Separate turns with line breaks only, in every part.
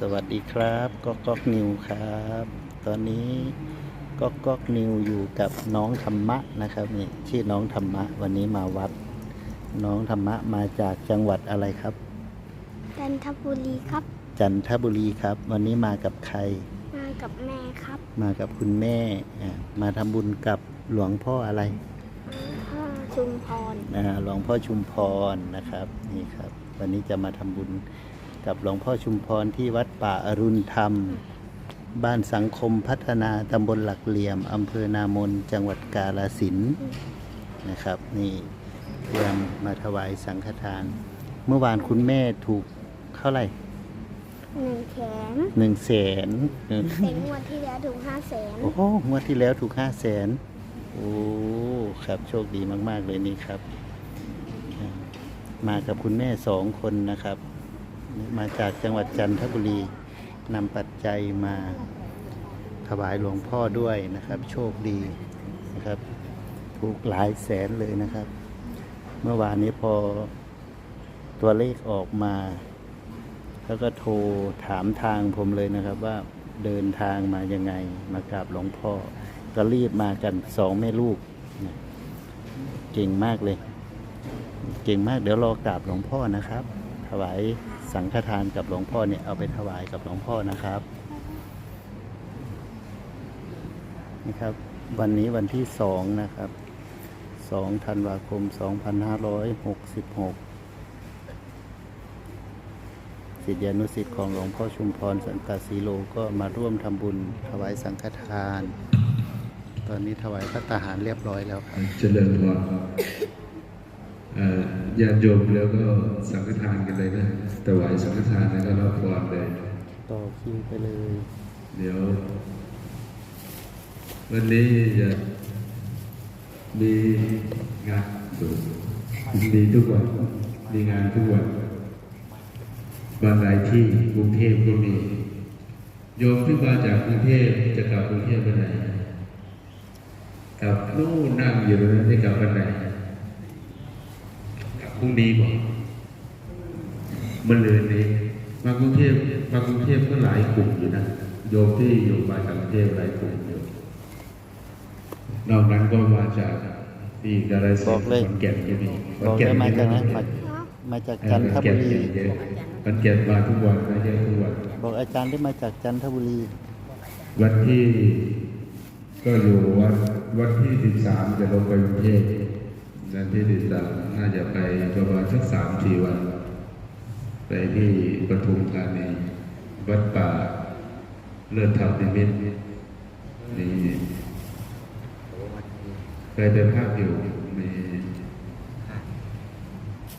สวัสดีครับก๊อกก๊อกนิวครับ ตอนนี้ก๊อกก๊อกนิวอยู่กับน้องธรรมะนะครับนี่ชื่อน้องธรรมะวันนี้มาวัด น้องธรรมะมาจากจังหวัดอะไรครับ
จันทบุรีครับ
จันทบุรีครับ วันนี้มากับใคร
มากับแม่ครับ
มากับคุณแม่อ่ามาทำบุญกับหลวงพ่ออะไร
พ่อชุมพร
อ่าหลวงพ่อชุมพรนะครับนี่ครับ วันนี้จะมาทำบุญ กับหลวงพ่อชุมพรที่วัดป่าอรุณธรรม บ้านสังคมพัฒนาตำบลหลักเหลี่ยมอำเภอนามนจังหวัดกาฬสินธุ์นะครับ นี่เตรียมมาถวายสังฆทาน เมื่อวานคุณแม่ถูกเท่าไหร่
หนึ่งแขน
หนึ่งแสน
เป็นงวดที่แล้วถูกห้าแสน
โอ้โหงวดที่แล้วถูกห้าแสนโอ้ครับโชคดีมาก ๆ เลยนี่ครับ มากับคุณแม่สองคนนะครับ มาจากจังหวัดจันทบุรีนำปัจจัยมาถวายหลวงพ่อด้วยนะครับ โชคดีนะครับ ถูกหลายแสนเลยนะครับ เมื่อวานนี้พอตัวเลขออกมา แล้วก็โทรถามทางผมเลยนะครับว่าเดินทางมายังไงมากราบหลวงพ่อ ก็รีบมากันสองแม่ลูก เก่งมากเลย เก่งมากเดี๋ยวรอกราบหลวงพ่อนะครับ วายสังฆทานกับหลวงพ่อเนี่ยเอาไปถวายกับหลวงพ่อนะครับนี่ครับ วันนี้วันที่สองนะครับสองธันวาคมสองพันห้าร้อยหกสิบหกศิษยานุศิษย์ของหลวงพ่อชุมพรสันตสีโลก็มาร่วมทำบุญถวายสังฆทาน ตอนนี้ถวายพระตาหารเรียบร้อยแล้วครับ
เจริญพร ญาติโยมแล้วก็สังฆทานกันเลยนะถวายสังฆทานแล้วก็รับพรเลย
ต่อคิวไปเลย
เดี๋ยว วันนี้จะมีงานดูมีทุกวันมีงานทุกวันบางหลายที่กรุงเทพก็มี โยมที่มาจากกรุงเทพจะกลับกรุงเทพไปไหนกลับนู่นนั่งอยู่ตรงนั้นจะกลับไปไหนกลับพรุ่ งนี้บอกมันเลยนี้มากรุงเทพมากรุงเทพก็หลายกลุ่มอยู่นะ โยมที่อยู่มาจากกรุงเทพหลายกลุ่มอยู่นอกนั้นก็มาจากที่กาฬสิน
บอก
ธุ์
เลย
ขอนแก่นก็มีข
บ
อน
อก
แก่
ได้มาจากไหน
เย
มา
อะ
มาจาก
เออ
จันท
ขอน
บุ
แก่น
รี
เยอะขอนแก่นมาทุกวันมาเยอะทุกวัน
บอกอาจารย์ได้มาจากจันทบุรี
วันที่ก็อยู่วันวันที่สิบสามจะลงไปกรุงเทพ วันที่สิบสาน่าจะไปประมาณสักสามสี่วัน ไปที่ปทุมธานีวัดป่า เลิศธรรมนิมิตนี่ไปไปพักอยู่มี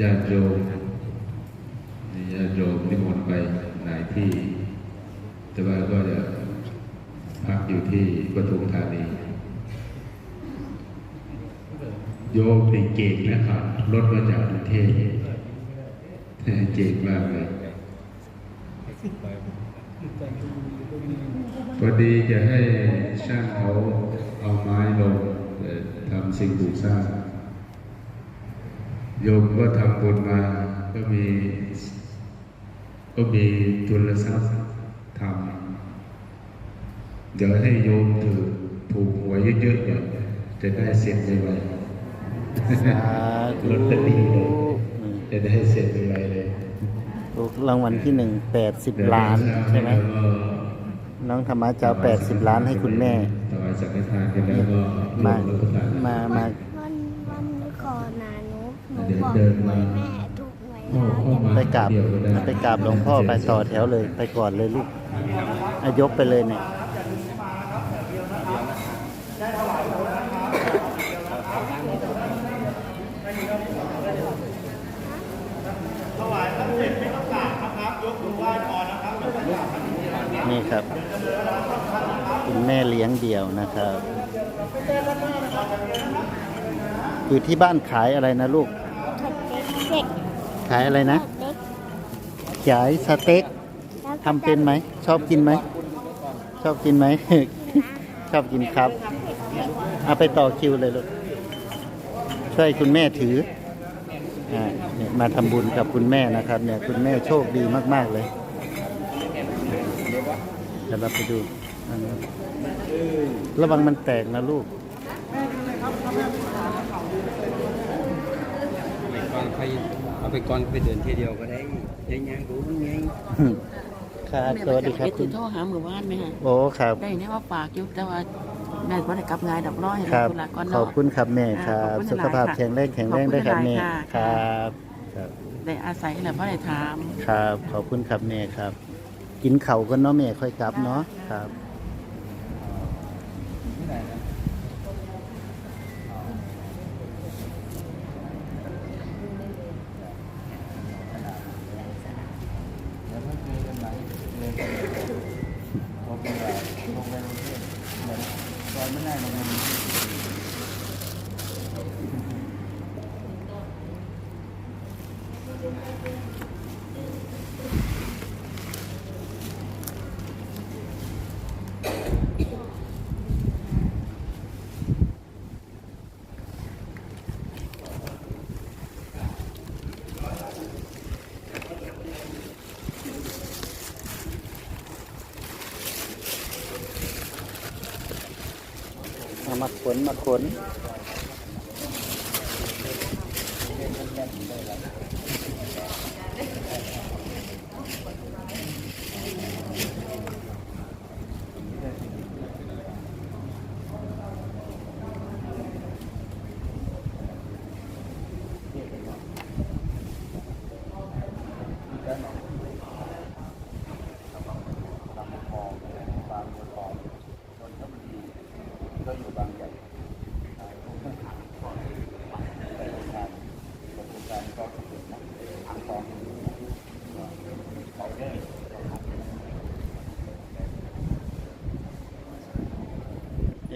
ญาติโยมมีญาติโยมนิมนต์ไปหลายที่ แต่ว่าก็จะพักอยู่ที่ปทุมธานี โยมนี่เก่งนะครับรถมาจากกรุงเทพเก่งมากเลยพอดีจะให้ช่างเขาเอาไม้ลงทำสิ่งปลูกสร้างโยมก็ทำบุญมาก็มี ก็มีทุนทรัพย์ทำเดี๋ยวให้โยมถือถูกหวยเยอะๆหน่อยจะได้เสร็จไวๆ ลอตเตอรี่เลย
อืม
จะได้เสร็จไวๆเลย
ถูกรางวัลที่หนึ่งแปดสิบล้านใช่ไหม
แล้วก็
น้องธรรมะจะเอาแปดสิบล้านให้คุณแม่
ถวายสังฆทานกันแล้วก็
มา
ร่วรับประทาน
มามา
วันวันก่อนนะหนูหนู
เดี๋ยว
บอก
เดิน
หว
มา
ยแม่ถูกหวย
เข้าเข้ามา
ไปกราบ
เดี๋ยวก็ได้
ไปกราบหลวงพ่อไปต่อแถวเลย ไปก่อนเลยลูกอายกไปเลยเนี่ย ครับ คุณแม่เลี้ยงเดี่ยวนะครับ อยู่ที่บ้านขายอะไรนะลูก
เด็ก
ขายอะไรนะ
เด็ก
ขายสเต็กทำเป็นไหม ชอบกินไหม ชอบกินไหม ชอบกินครับ เอาไปต่อคิวเลยลูก ช่วยคุณแม่ถืออมาทำบุญกับคุณแม่นะครับเนี่ยคุณแม่โชคดีมาก ๆ เลย เดี๋ยวเราไปดูอันนั้นระวังมันแตกนะลูก
ไปก่อนไปเอาไปก่อนไปเดินทีเดียวก็ได้ได้ยังรู้มันไง
ครับสวัสดีครับ
คุ
คุณณ
โทรหาหมู่บ้านไหมฮะ
โอ้ครับ
ได้เนี่ยว่าฝากอยู่แต่ว่าแม่บ่ได้กลับงานดับร้อยให้
ครับ
ธุระก่อน
ขอ
เนาะ
บคุณครับแม่ครั
ข
บ
อบคุณ
สุขภาพ
หลายๆค่ะ
แข็งแรงแข็งแรงด้วยครับ
ขอบคุณ
แม่
หลายๆค่ะ
ครับ ครับ
ได้อาศัยแหละเพราะได้ถาม
ครับ ขอบคุณครับแม่ครับ กินเข่าวกันเนาะแม่ค่อยกลับเนาะครับเอ มาขนมาขน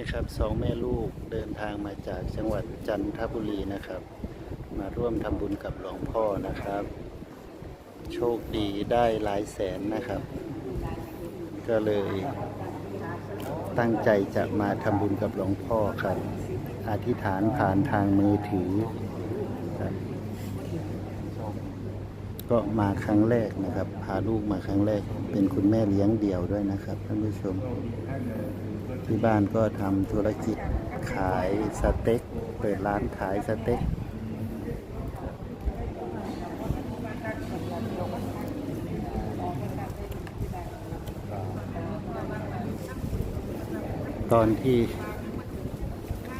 นี่ครับสองแม่ลูกเดินทางมาจากจังหวัดจันทบุรีนะครับ มาร่วมทำบุญกับหลวงพ่อนะครับ โชคดีได้หลายแสนนะครับ ก็เลยตั้งใจจะมาทำบุญกับหลวงพ่อครับ อธิษฐานผ่านทางมือถือครับก็มาครั้งแรกนะครับ พาลูกมาครั้งแรก เป็นคุณแม่เลี้ยงเดี่ยวด้วยนะครับท่านผู้ชม ที่บ้านก็ทำธุรกิจขายสเต็ก เปิดร้านขายสเต็ก ตอนที่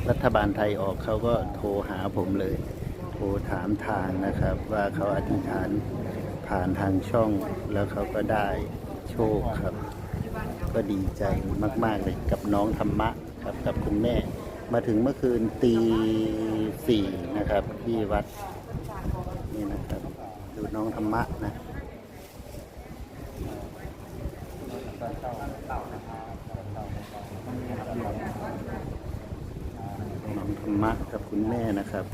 รัฐบาลไทยออกเขาก็โทรหาผมเลย โทรถามทางนะครับ ว่าเขาอธิษฐานผ่านทางช่องแล้วเขาก็ได้โชคครับ ก็ดีใจมาก ๆ เลยกับน้องธรรมะครับกับคุณแม่ มาถึงเมื่อคืนตีสี่นะครับ ที่วัดนี่นะครับดูน้องธรรมะนะน้องธรรมะกับคุณแม่นะครับ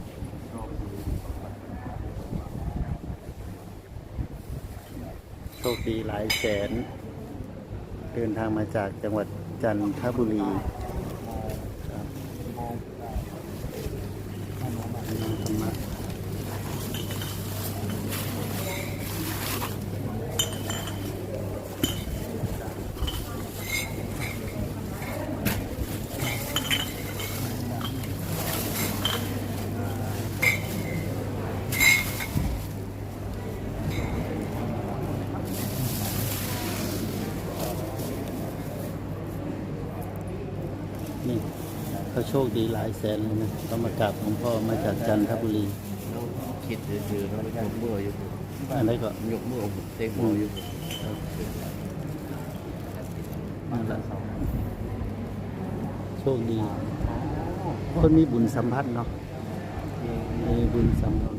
โชคดีหลายแสน เดินทางมาจากจังหวัดจันทบุรีครับน้องธรรมะนี่เขา โชคดีหลายแสนเลยนะต้องมากราบหลวงพ่อมาจากจันทบุรี
คิดซื่อๆเรายกมืออยู่
อะไรก็
ยกมือเต็มืออยู่
นั่นแหละโชคดีคนมีบุญสัมพันธ์เนาะมีบุญสัมพันธ์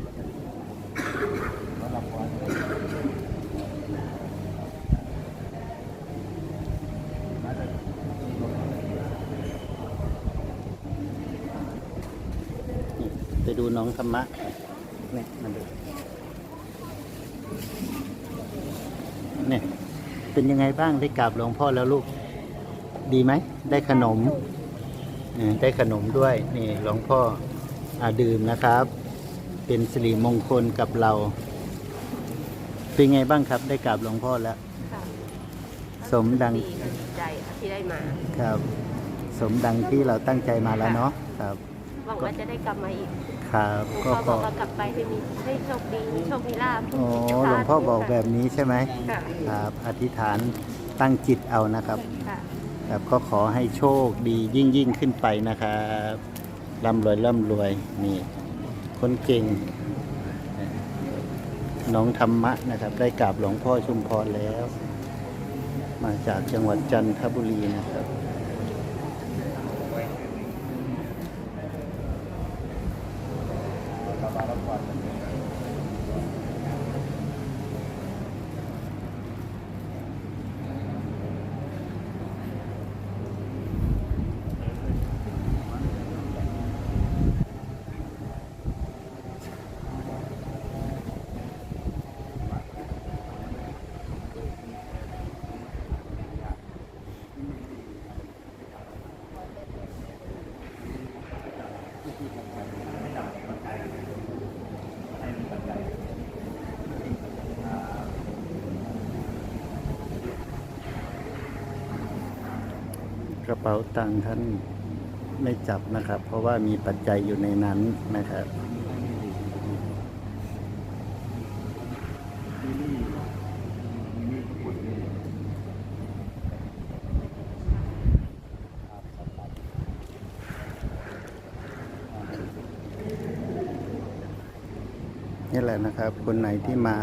นี่ไป ดูน้องธรรมะนี่มาดูเนี่ยเป็นยังไงบ้างได้กราบหลวงพ่อแล้วลูก ดีไหม ได้ขนมเออได้ขนมด้วย นี่หลวงพ่ออาดื่มนะครับ เป็นสิริมงคลกับเรา เป็นไงบ้างครับ ได้กราบหลวงพ่อแล้ว
ค่ะ
สมดัง
ดีดีใจค่ะที่ได้มา
ครับ สมดังที่เราตั้งใจมาแล้วเนาะ ครับ
หวังว่าจะได้กลับมาอีก
ครับ
หลวง
ก็
พ่อ
ข
บอ
อก
ว่ากลับไปให้มีให้โชคดีมีโชคมีลาภ
อ๋อหลวงพ่อบอกแบบนี้ใช่ไหม
ค่ะ
ครับอธิษฐานตั้งจิตเอานะครับ
ค่ะ
ครับก็ขอให้โชคดียิ่งยิ่งขึ้นไปนะครับร่ำรวยร่ำรวยนี่ คนเก่ง น้องธรรมะนะครับ ได้กราบหลวงพ่อชุมพรแล้ว มาจากจังหวัดจันทบุรีนะครับ ก ระเป๋าตังค์ท่านไม่จับนะครับ เพราะว่ามีปัจจัยอยู่ในนั้นนะครับนี่แหละนะครับ คนไหนที่มา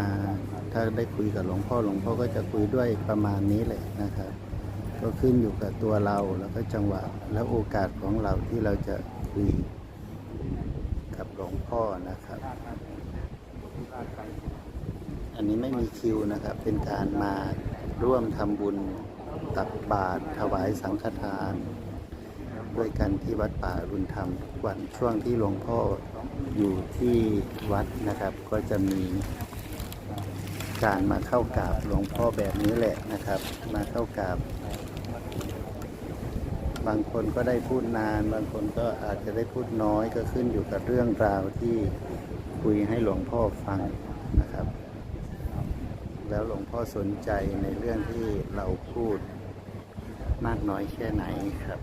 ถ้าได้คุยกับหลวงพ่อหลวงพ่อก็จะคุยด้วยประมาณนี้เลยนะครับ ก็ขึ้นอยู่กับตัวเราแล้วก็จังหวะและโอกาสของเราที่เราจะคุยกับหลวงพ่อนะครับ อันนี้ไม่มีคิวนะครับ เป็นการมาร่วมทำบุญตักบาตรถวายสังฆทาน ด้วยกันที่วัดป่ารุณธรรมวันช่วงที่หลวงพ่ออยู่ที่วัดนะครับ ก็จะมีการมาเข้ากราบหลวงพ่อแบบนี้แหละนะครับ มาเข้ากราบ บางคนก็ได้พูดนาน บางคนก็อาจจะได้พูดน้อยก็ขึ้นอยู่กับเรื่องราวที่คุยให้หลวงพ่อฟังนะครับ แล้วหลวงพ่อสนใจในเรื่องที่เราพูดมากน้อยแค่ไหนครับ